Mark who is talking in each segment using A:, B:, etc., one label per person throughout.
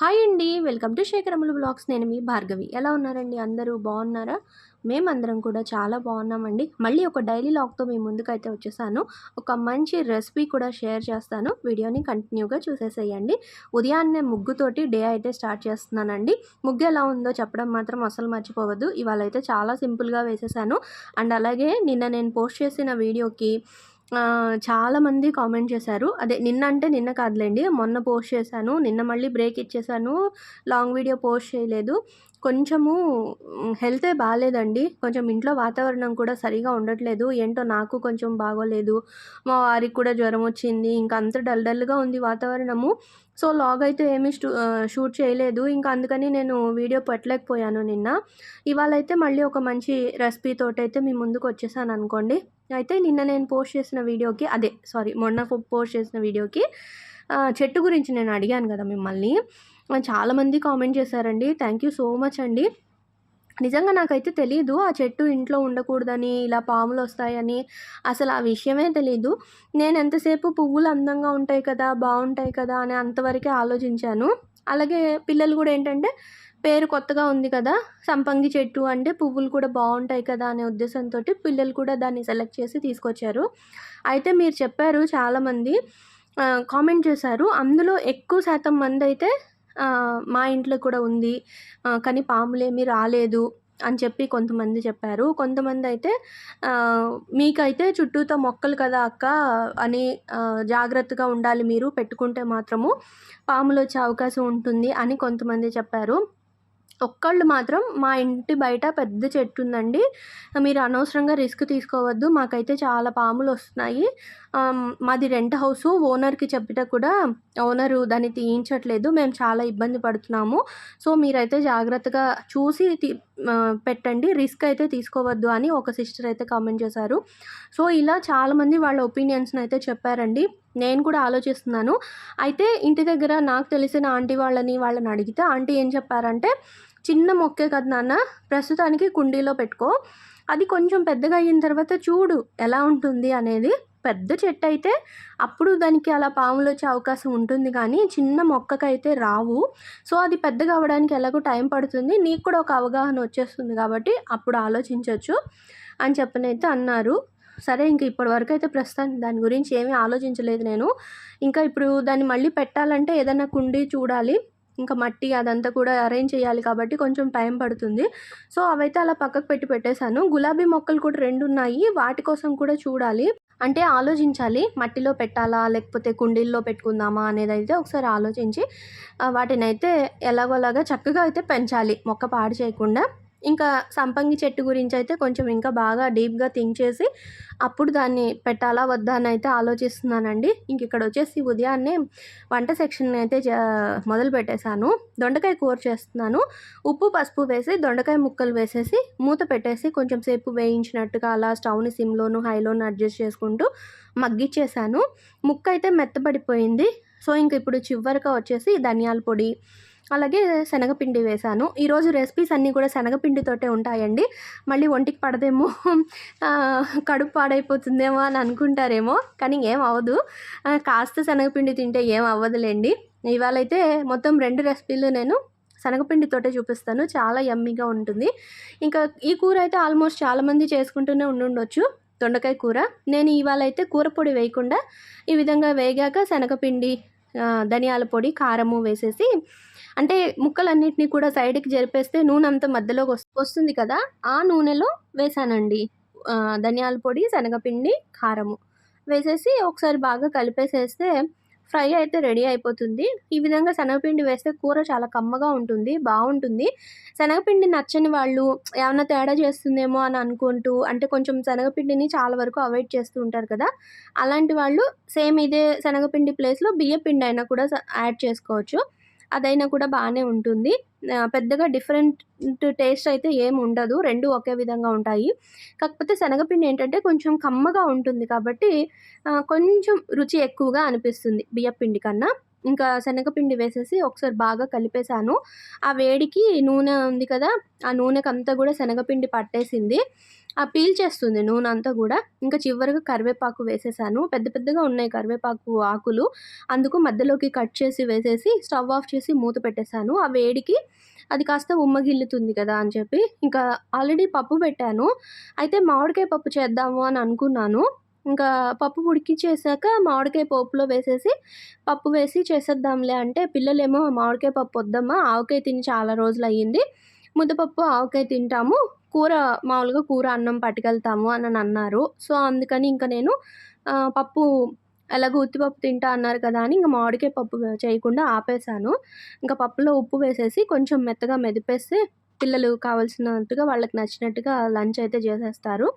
A: Hi అండి. Welcome to శేఖరములు blogs. నేను మీ భార్గవి. ఎలా ఉన్నారండి? అందరూ బాగున్నారా? మేమందరం కూడా చాలా బాగున్నామండి. మళ్ళీ ఒక డైలీ లాగ్తో మీ ముందుకైతే వచ్చేసాను. ఒక మంచి రెసిపీ కూడా షేర్ చేస్తాను. వీడియోని కంటిన్యూగా చూసేసేయండి. ఉదయాన్నే ముగ్గుతోటి డే అయితే స్టార్ట్ చేస్తున్నానండి. ముగ్గు ఎలా ఉందో చెప్పడం మాత్రం అసలు మర్చిపోవద్దు. ఇవాళ అయితే చాలా సింపుల్గా వేసేసాను. అండ్ అలాగే నిన్న నేను పోస్ట్ చేసిన వీడియోకి చాలామంది కామెంట్ చేశారు. అదే నిన్న అంటే నిన్న కాదులేండి మొన్న పోస్ట్ చేశాను నిన్న మళ్ళీ బ్రేక్ ఇచ్చేసాను లాంగ్ వీడియో పోస్ట్ చేయలేదు. కొంచెము హెల్తే బాగాలేదండి కొంచెం ఇంట్లో వాతావరణం కూడా సరిగా ఉండట్లేదు. ఏంటో నాకు కొంచెం బాగోలేదు. మా వారికి కూడా జ్వరం వచ్చింది. ఇంకా అంత డల్ డల్గా ఉంది వాతావరణము. సో లాగ్ అయితే ఏమీ షూట్ చేయలేదు. ఇంకా అందుకని నేను వీడియో పెట్టలేకపోయాను నిన్న. ఇవాళ అయితే మళ్ళీ ఒక మంచి రెసిపీ తోటి అయితే మీ ముందుకు వచ్చేసాను అనుకోండి. అయితే నిన్న నేను పోస్ట్ చేసిన వీడియోకి అదే సారీ మొన్న పోస్ట్ చేసిన వీడియోకి చెట్టు గురించి నేను అడిగాను కదా మిమ్మల్ని. చాలామంది కామెంట్ చేశారండి. థ్యాంక్ యూ సో మచ్ అండి. నిజంగా నాకైతే తెలియదు ఆ చెట్టు ఇంట్లో ఉండకూడదని ఇలా పాములు వస్తాయని. అసలు ఆ విషయమే తెలీదు. నేను ఎంతసేపు పువ్వులు అందంగా ఉంటాయి కదా బాగుంటాయి కదా అని అంతవరకే ఆలోచించాను. అలాగే పిల్లలు కూడా ఏంటంటే పేరు కొత్తగా ఉంది కదా సంపంగి చెట్టు అంటే పువ్వులు కూడా బాగుంటాయి కదా అనే ఉద్దేశంతో పిల్లలు కూడా దాన్ని సెలెక్ట్ చేసి తీసుకొచ్చారు. అయితే మీరు చెప్పారు చాలామంది కామెంట్ చేశారు. అందులో ఎక్కువ శాతం మంది అయితే మా ఇంట్లో కూడా ఉంది కానీ పాములేమి రాలేదు అని చెప్పి కొంతమంది చెప్పారు. కొంతమంది అయితే మీకైతే చుట్టూతో మొక్కలు కదా అక్క అని జాగ్రత్తగా ఉండాలి మీరు పెట్టుకుంటే మాత్రము పాములు వచ్చే అవకాశం ఉంటుంది అని కొంతమంది చెప్పారు. ఒక్కళ్ళు మాత్రం మా ఇంటి బయట పెద్ద చెట్టు ఉందండి. మీరు అనవసరంగా రిస్క్ తీసుకోవద్దు. మాకైతే చాలా పాములు వస్తున్నాయి. మాది రెంట్ హౌస్. ఓనర్కి చెప్పిట కూడా ఓనరు దాన్ని తీయించట్లేదు. మేము చాలా ఇబ్బంది పడుతున్నాము. సో మీరైతే జాగ్రత్తగా చూసి తీ- పెట్టండి. రిస్క్ అయితే తీసుకోవద్దు అని ఒక సిస్టర్ అయితే కామెంట్ చేశారు. సో ఇలా చాలామంది వాళ్ళ ఒపీనియన్స్ని అయితే చెప్పారండి. నేను కూడా ఆలోచిస్తున్నాను. అయితే ఇంటి దగ్గర నాకు తెలిసిన ఆంటీ వాళ్ళని వాళ్ళని అడిగితే ఆంటీ ఏం చెప్పారంటే చిన్న మొక్కే కదా నాన్న. ప్రస్తుతానికి కుండీలో పెట్టుకో. అది కొంచెం పెద్దగా అయిన తర్వాత చూడు ఎలా ఉంటుంది అనేది. పెద్ద చెట్టు అయితే అప్పుడు దానికి అలా పాములు వచ్చే అవకాశం ఉంటుంది కానీ చిన్న మొక్కకైతే రావు. సో అది పెద్దగా అవ్వడానికి ఎలాగో టైం పడుతుంది. నీకు కూడా ఒక అవగాహన వచ్చేస్తుంది కాబట్టి అప్పుడు ఆలోచించవచ్చు అని చెప్పనైతే అన్నారు. సరే ఇంక ఇప్పటి వరకు అయితే ప్రస్తుతానికి దాని గురించి ఏమీ ఆలోచించలేదు నేను. ఇంకా ఇప్పుడు దాన్ని మళ్ళీ పెట్టాలంటే ఏదైనా కుండీ చూడాలి. ఇంకా మట్టి అదంతా కూడా అరేంజ్ చేయాలి కాబట్టి కొంచెం టైం పడుతుంది. సో అవైతే అలా పక్కకు పెట్టి పెట్టేశాను. గులాబీ మొక్కలు కూడా రెండు ఉన్నాయి. వాటి కోసం కూడా చూడాలి. అంటే ఆలోచించాలి మట్టిలో పెట్టాలా లేకపోతే కుండీల్లో పెట్టుకుందామా అనేది అయితే ఒకసారి ఆలోచించి వాటినైతే వాటిని అయితే ఎలాగోలాగా చక్కగా అయితే పెంచాలి మొక్క పాడు చేయకుండా. ఇంకా సంపంగి చెట్టు గురించి అయితే కొంచెం ఇంకా బాగా డీప్గా థింక్ చేసి అప్పుడు దాన్ని పెట్టాలా వద్దా అని అయితే ఆలోచిస్తున్నానండి. ఇంక ఇక్కడ వచ్చేసి ఉదయాన్నే వంట సెక్షన్ అయితే జ- మొదలు పెట్టేశాను. దొండకాయ కూర చేస్తున్నాను. ఉప్పు పసుపు వేసి దొండకాయ ముక్కలు వేసేసి మూత పెట్టేసి కొంచెం సేపు వేయించినట్టుగా అలా స్టవ్ని సిమ్లోను హైలోను అడ్జస్ట్ చేసుకుంటూ మగ్గిచ్చేసాను ముక్క అయితే మెత్తబడిపోయింది. సో ఇంక ఇప్పుడు చివరిగా వచ్చేసి ధనియాల పొడి అలాగే శనగపిండి వేశాను. ఈరోజు రెసిపీస్ అన్నీ కూడా శనగపిండితోటే ఉంటాయండి. మళ్ళీ ఒంటికి పడదేమో కడుపు పాడైపోతుందేమో అని అనుకుంటారేమో కానీ ఏం అవ్వదు. కాస్త శనగపిండి తింటే ఏం అవ్వదులేండి. ఇవాళైతే మొత్తం రెండు రెసిపీలు నేను శనగపిండితోటే చూపిస్తాను. చాలా యమ్మీగా ఉంటుంది. ఇంకా ఈ కూర అయితే ఆల్మోస్ట్ చాలామంది చేసుకుంటూనే ఉండుండొచ్చు దొండకాయ కూర. నేను ఇవాళ అయితే కూర పొడి వేయకుండా ఈ విధంగా వేగాక శనగపిండి ధనియాల పొడి కారము వేసేసి అంటే ముక్కలన్నిటినీ కూడా సైడ్కి జరిపేస్తే నూనె అంతా మధ్యలోకి వస్తుంది కదా ఆ నూనెలో వేసానండి. ధనియాల పొడి శనగపిండి కారము వేసేసి ఒకసారి బాగా కలిపేసేస్తే ఫ్రై అయితే రెడీ అయిపోతుంది. ఈ విధంగా శనగపిండి వేస్తే కూర చాలా కమ్మగా ఉంటుంది బాగుంటుంది. శనగపిండి నచ్చని వాళ్ళు ఏమైనా తేడా చేస్తుందేమో అని అనుకుంటూ అంటే కొంచెం శనగపిండిని చాలా వరకు అవాయిడ్ చేస్తూ ఉంటారు కదా. అలాంటి వాళ్ళు సేమ్ ఇదే శనగపిండి ప్లేస్లో బియ్యపిండి అయినా కూడా యాడ్ చేసుకోవచ్చు. అదైనా కూడా బాగానే ఉంటుంది. పెద్దగా డిఫరెంట్ టేస్ట్ అయితే ఏం ఉండదు. రెండు ఒకే విధంగా ఉంటాయి. కాకపోతే శనగపిండి ఏంటంటే కొంచెం కమ్మగా ఉంటుంది కాబట్టి కొంచెం రుచి ఎక్కువగా అనిపిస్తుంది బియ్యపిండి కన్నా. ఇంకా శనగపిండి వేసేసి ఒకసారి బాగా కలిపేశాను. ఆ వేడికి నూనె ఉంది కదా ఆ నూనెకి అంతా కూడా శనగపిండి పట్టేసింది. ఆ పీల్చేస్తుంది నూనె అంతా కూడా. ఇంకా చివరిగా కరివేపాకు వేసేసాను. పెద్ద పెద్దగా ఉన్నాయి కరివేపాకు ఆకులు. అందుకు మధ్యలోకి కట్ చేసి వేసేసి స్టవ్ ఆఫ్ చేసి మూత పెట్టేశాను. ఆ వేడికి అది కాస్త ఉమ్మగిల్లుతుంది కదా అని చెప్పి. ఇంకా ఆల్రెడీ పప్పు పెట్టాను. అయితే మామిడికాయ పప్పు చేద్దాము అని అనుకున్నాను. ఇంకా పప్పు ఉడికించేసాక మామిడికాయ పోపులో వేసేసి పప్పు వేసి చేసేద్దాంలే అంటే పిల్లలేమో మామిడికాయ పప్పు వద్దమ్మా ఆవకాయ తిని చాలా రోజులు అయ్యింది ముద్దపప్పు ఆవకాయ తింటాము. కూర మామూలుగా కూర అన్నం పట్టుకెళ్తాము అని అన్నారు. సో అందుకని ఇంకా నేను పప్పు ఎలాగో ఉత్తిపప్పు తింటా అన్నారు కదా అని ఇంకా మామిడికాయ పప్పు చేయకుండా ఆపేసాను ఇంకా పప్పులో ఉప్పు వేసేసి కొంచెం మెత్తగా మెదిపేస్తే పిల్లలు కావాల్సినట్టుగా వాళ్ళకి నచ్చినట్టుగా లంచ్ అయితే చేసేస్తారు.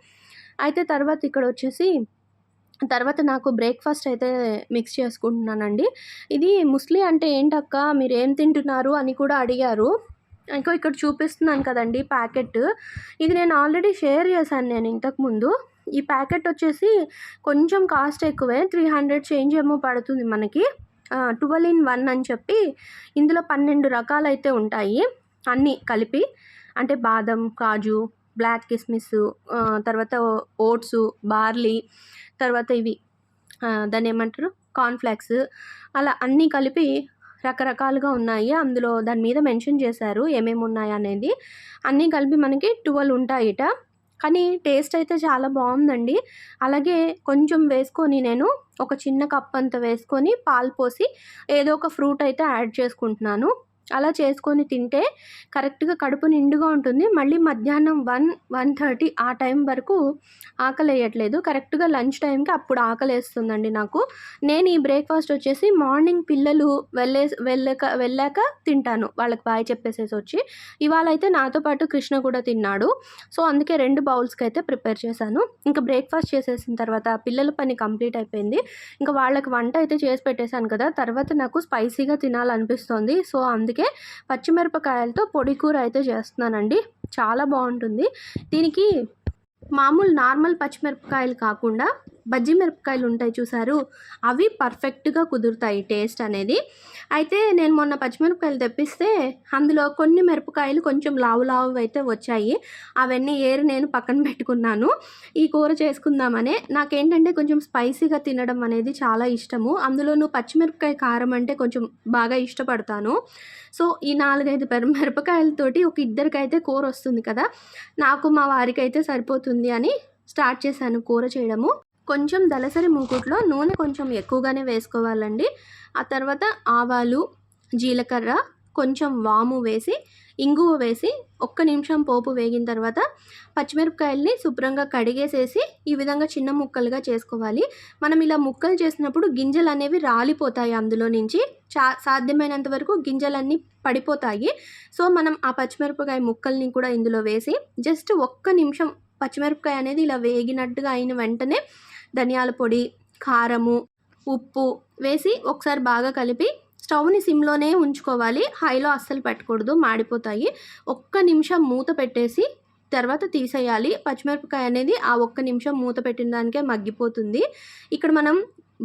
A: అయితే తర్వాత ఇక్కడ వచ్చేసి తర్వాత నాకు బ్రేక్ఫాస్ట్ అయితే మిక్స్ చేసుకుంటున్నానండి. ఇది ముస్లి అంటే ఏంటక్క? మీరు ఏం తింటున్నారు? అని కూడా అడిగారు. ఇంకో ఇక్కడ చూపిస్తున్నాను కదండి ప్యాకెట్. ఇది నేను ఆల్రెడీ షేర్ చేశాను నేను ఇంతకుముందు ఈ ప్యాకెట్ వచ్చేసి కొంచెం కాస్ట్ ఎక్కువే. త్రీ హండ్రెడ్ చేంజ్ ఏమో పడుతుంది మనకి. ట్వెల్వ్ ఇన్ వన్ అని చెప్పి ఇందులో పన్నెండు రకాలు అయితే ఉంటాయి. అన్నీ కలిపి అంటే బాదం కాజు బ్లాక్ కిస్మిస్ తర్వాత ఓట్స్ బార్లీ తర్వాత ఇవి దాన్ని ఏమంటారు? కార్న్ఫ్లాక్స్ అలా అన్నీ కలిపి రకరకాలుగా ఉన్నాయి. అందులో దాని మీద మెన్షన్ చేశారు ఏమేమి ఉన్నాయి అనేది. అన్నీ కలిపి మనకి ట్వెల్వ్ ఉంటాయిట. కానీ టేస్ట్ అయితే చాలా బాగుందండి. అలాగే కొంచెం వేసుకొని నేను ఒక చిన్న కప్ అంత వేసుకొని పాలు పోసి ఏదో ఒక ఫ్రూట్ అయితే యాడ్ చేసుకుంటున్నాను. అలా చేసుకొని తింటే కరెక్ట్గా కడుపు నిండుగా ఉంటుంది. మళ్ళీ మధ్యాహ్నం వన్ వన్ థర్టీ ఆ టైం వరకు ఆకలి వేయట్లేదు కరెక్ట్గా లంచ్ టైంకి అప్పుడు ఆకలి వేస్తుందండి నాకు. నేను ఈ బ్రేక్ఫాస్ట్ వచ్చేసి మార్నింగ్ పిల్లలు వెళ్ళే వెళ్ళక వెళ్ళాక తింటాను. వాళ్ళకి బాయ్ చెప్పేసేసి వచ్చి. ఇవాళ అయితే నాతో పాటు కృష్ణ కూడా తిన్నాడు. సో అందుకే రెండు బౌల్స్కి అయితే ప్రిపేర్ చేశాను. ఇంకా బ్రేక్ఫాస్ట్ చేసేసిన తర్వాత పిల్లల పని కంప్లీట్ అయిపోయింది. ఇంకా వాళ్ళకి వంట అయితే చేసి పెట్టేశాను కదా. తర్వాత నాకు స్పైసీగా తినాలనిపిస్తుంది. సో అందుకే అందుకే పచ్చిమిరపకాయలతో పొడి కూర అయితే చేస్తున్నానండి. చాలా బాగుంటుంది. దీనికి మామూలు నార్మల్ పచ్చిమిరపకాయలు కాకుండా బజ్జీ మిరపకాయలు ఉంటాయి చూసారు అవి పర్ఫెక్ట్గా కుదురుతాయి టేస్ట్ అనేది. అయితే నేను మొన్న పచ్చిమిరపకాయలు తెప్పిస్తే అందులో కొన్ని మిరపకాయలు కొంచెం లావు లావు అయితే వచ్చాయి. అవన్నీ ఏరు నేను పక్కన పెట్టుకున్నాను. ఈ కూర చేసుకుందామనే. నాకేంటంటే కొంచెం స్పైసీగా తినడం అనేది చాలా ఇష్టము. అందులోనూ పచ్చిమిరపకాయ కారం అంటే కొంచెం బాగా ఇష్టపడతాను. సో ఈ నాలుగైదు మిరపకాయలతోటి ఒక ఇద్దరికైతే కూర వస్తుంది కదా. నాకు మా వారికి అయితే సరిపోతుంది అని స్టార్ట్ చేశాను కూర చేయడము. కొంచెం దలసరి మూకుట్లో నూనె కొంచెం ఎక్కువగానే వేసుకోవాలండి. ఆ తర్వాత ఆవాలు జీలకర్ర కొంచెం వాము వేసి ఇంగువ వేసి ఒక్క నిమిషం పోపు వేగిన తర్వాత పచ్చిమిరపకాయల్ని శుభ్రంగా కడిగేసేసి ఈ విధంగా చిన్న ముక్కలుగా చేసుకోవాలి. మనం ఇలా ముక్కలు చేసినప్పుడు గింజలు అనేవి రాలిపోతాయి అందులో నుంచి. చా సాధ్యమైనంత వరకు గింజలన్నీ పడిపోతాయి. సో మనం ఆ పచ్చిమిరపకాయ ముక్కల్ని కూడా ఇందులో వేసి జస్ట్ ఒక్క నిమిషం పచ్చిమిరపకాయ అనేది ఇలా వేగినట్టుగా అయిన వెంటనే ధనియాల పొడి కారము ఉప్పు వేసి ఒకసారి బాగా కలిపి స్టవ్ని సిమ్లోనే ఉంచుకోవాలి. హైలో అస్సలు పెట్టకూడదు మాడిపోతాయి. ఒక్క నిమిషం మూత పెట్టేసి తర్వాత తీసేయాలి. పచ్చిమిరపకాయ అనేది ఆ ఒక్క నిమిషం మూత పెట్టిన దానికే మగ్గిపోతుంది. ఇక్కడ మనం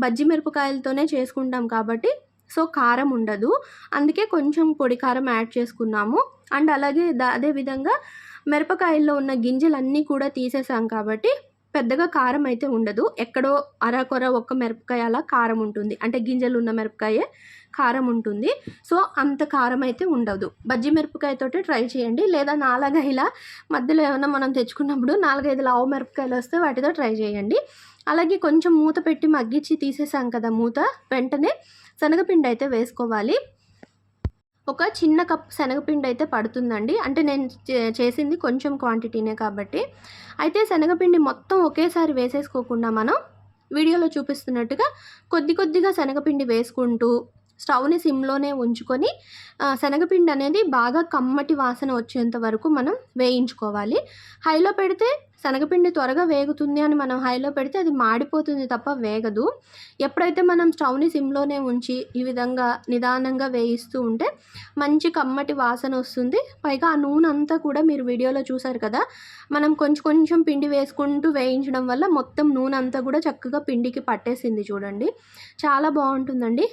A: బజ్జి మిరపకాయలతోనే చేసుకుంటాం కాబట్టి సో కారం ఉండదు. అందుకే కొంచెం పొడి కారం యాడ్ చేసుకున్నాము. అండ్ అలాగే అదే విధంగా మిరపకాయల్లో ఉన్న గింజలన్నీ కూడా తీసేసాం కాబట్టి పెద్దగా కారం అయితే ఉండదు. ఎక్కడో అరకొర ఒక్క మిరపకాయ అలా కారం ఉంటుంది. అంటే గింజలు ఉన్న మిరపకాయే కారం ఉంటుంది. సో అంత కారం అయితే ఉండదు. బజ్జి మిరపకాయతోటి ట్రై చేయండి. లేదా నాలుగైలా ఇలా మధ్యలో ఏమైనా మనం తెచ్చుకున్నప్పుడు నాలుగైదు లావు మిరపకాయలు వస్తే వాటితో ట్రై చేయండి. అలాగే కొంచెం మూత పెట్టి మగ్గించి తీసేసాం కదా మూత. వెంటనే శనగపిండి అయితే వేసుకోవాలి. ఒక చిన్న కప్ శనగపిండి అయితే పడుతుందండి. అంటే నేను చేసింది కొంచెం క్వాంటిటీనే కాబట్టి. అయితే శనగపిండి మొత్తం ఒకేసారి వేసేసుకోకుండా మనం వీడియోలో చూపిస్తున్నట్టుగా కొద్ది కొద్దిగా శనగపిండి వేసుకుంటూ స్టవ్ని సిమ్లోనే ఉంచుకొని శనగపిండి అనేది బాగా కమ్మటి వాసన వచ్చేంత వరకు మనం వేయించుకోవాలి. హైలో పెడితే శనగపిండి త్వరగా వేగుతుంది అని మనం హైలో పెడితే అది మాడిపోతుంది తప్ప వేగదు. ఎప్పుడైతే మనం స్టవ్ని సిమ్లోనే ఉంచి ఈ విధంగా నిదానంగా వేయిస్తూ ఉంటే మంచి కమ్మటి వాసన వస్తుంది. పైగా ఆ నూనె అంతా కూడా మీరు వీడియోలో చూసారు కదా మనం కొంచెం కొంచెం పిండి వేసుకుంటూ వేయించడం వల్ల మొత్తం నూనె అంతా కూడా చక్కగా పిండికి పట్టేసింది చూడండి. చాలా బాగుంటుందండి.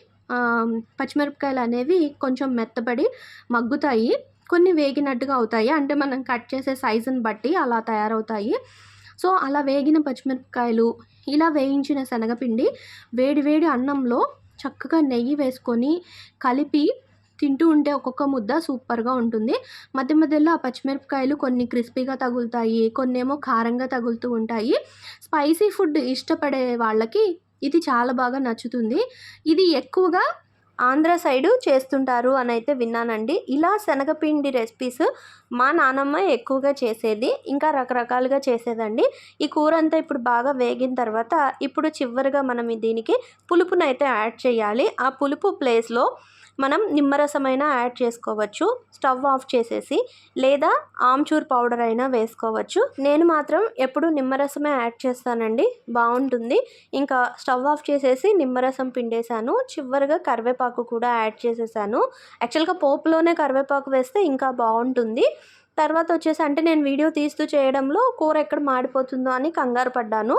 A: పచ్చిమిరపకాయలు అనేవి కొంచెం మెత్తబడి మగ్గుతాయి. కొన్ని వేగినట్టుగా అవుతాయి. అంటే మనం కట్ చేసే సైజుని బట్టి అలా తయారవుతాయి. సో అలా వేగిన పచ్చిమిరపకాయలు ఇలా వేయించిన శనగపిండి వేడి వేడి అన్నంలో చక్కగా నెయ్యి వేసుకొని కలిపి తింటూ ఉంటే ఒక్కొక్క ముద్ద సూపర్గా ఉంటుంది. మధ్య మధ్యలో ఆ పచ్చిమిరపకాయలు కొన్ని క్రిస్పీగా తగులుతాయి. కొన్ని ఏమో కారంగా తగులుతూ ఉంటాయి. స్పైసీ ఫుడ్ ఇష్టపడే వాళ్ళకి ఇది చాలా బాగా నచ్చుతుంది. ఇది ఎక్కువగా ఆంధ్ర సైడు చేస్తుంటారు అని అయితే విన్నానండి. ఇలా శనగపిండి రెసిపీస్ మా నానమ్మ ఎక్కువగా చేసేది ఇంకా రకరకాలుగా చేసేదండి. ఈ కూర అంతా ఇప్పుడు బాగా వేగిన తర్వాత ఇప్పుడు చివరిగా మనం దీనికి పులుపునైతే యాడ్ చేయాలి. ఆ పులుపు ప్లేస్లో మనం నిమ్మరసమైనా యాడ్ చేసుకోవచ్చు. స్టవ్ ఆఫ్ చేసేసి లేదా ఆమ్చూర్ పౌడర్ అయినా వేసుకోవచ్చు. నేను మాత్రం ఎప్పుడు నిమ్మరసమే యాడ్ చేస్తానండి. బాగుంటుంది. ఇంకా స్టవ్ ఆఫ్ చేసేసి నిమ్మరసం పిండేశాను. చివరిగా కరివేపాకు కూడా యాడ్ చేసేసాను. యాక్చువల్గా పోపులోనే కరివేపాకు వేస్తే ఇంకా బాగుంటుంది. తర్వాత వచ్చేసి అంటే నేను వీడియో తీస్తూ చేయడంలో కూర ఎక్కడ మాడిపోతుందో అని కంగారు పడ్డాను.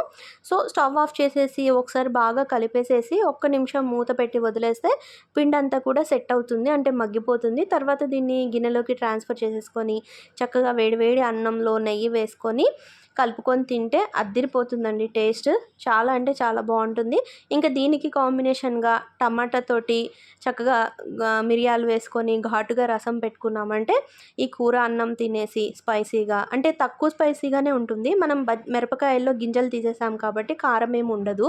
A: సో స్టవ్ ఆఫ్ చేసేసి ఒకసారి బాగా కలిపేసేసి ఒక్క నిమిషం మూత పెట్టి వదిలేస్తే పిండి అంతా కూడా సెట్ అవుతుంది అంటే మగ్గిపోతుంది. తర్వాత దీన్ని గిన్నెలోకి ట్రాన్స్ఫర్ చేసేసుకొని చక్కగా వేడివేడి అన్నంలో నెయ్యి వేసుకొని కలుపుకొని తింటే అద్దిరిపోతుందండి టేస్ట్. చాలా అంటే చాలా బాగుంటుంది. ఇంకా దీనికి కాంబినేషన్గా టమాటా తోటి చక్కగా మిరియాలు వేసుకొని ఘాటుగా రసం పెట్టుకున్నామంటే ఈ కూర అన్నం తినేసి స్పైసీగా అంటే తక్కువ స్పైసీగానే ఉంటుంది. మనం బ మిరపకాయల్లో గింజలు తీసేసాం కాబట్టి కారం ఏమి ఉండదు.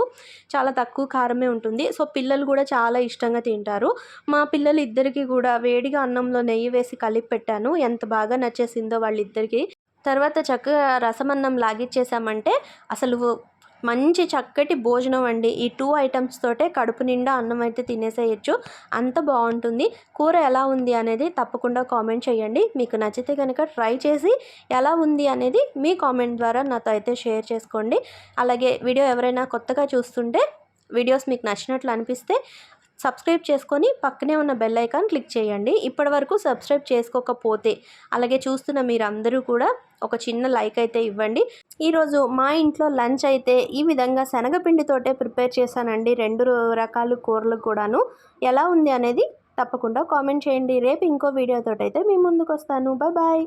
A: చాలా తక్కువ కారమే ఉంటుంది. సో పిల్లలు కూడా చాలా ఇష్టంగా తింటారు. మా పిల్లలు ఇద్దరికి కూడా వేడిగా అన్నంలో నెయ్యి వేసి కలిపి పెట్టాను. ఎంత బాగా నచ్చేసిందో వాళ్ళిద్దరికి తర్వాత చక్కగా రసమన్నం లాగిచ్చేసామంటే అసలు మంచి చక్కటి భోజనం అండి. ఈ టూ ఐటమ్స్ తోటే కడుపు నిండా అన్నం అయితే తినేసేయచ్చు. అంత బాగుంటుంది. కూర ఎలా ఉంది అనేది తప్పకుండా కామెంట్ చేయండి. మీకు నచ్చితే కనుక ట్రై చేసి ఎలా ఉంది అనేది మీ కామెంట్ ద్వారా నాతో అయితే షేర్ చేసుకోండి. అలాగే వీడియో ఎవరైనా కొత్తగా చూస్తుంటే వీడియోస్ మీకు నచ్చినట్లు అనిపిస్తే సబ్స్క్రైబ్ చేసుకొని పక్కనే ఉన్న బెల్ ఐకాన్ క్లిక్ చేయండి. ఇప్పటి వరకు సబ్స్క్రైబ్ చేసుకోకపోతే అలాగే చూస్తున్న మీరు అందరూ కూడా ఒక చిన్న లైక్ అయితే ఇవ్వండి. ఈరోజు మా ఇంట్లో లంచ్ అయితే ఈ విధంగా శనగపిండితోటే ప్రిపేర్ చేశానండి. రెండు రకాల కూరలు కూడాను. ఎలా ఉంది అనేది తప్పకుండా కామెంట్ చేయండి. రేపు ఇంకో వీడియోతో అయితే మీ ముందుకు వస్తాను బాయ్ బాయ్.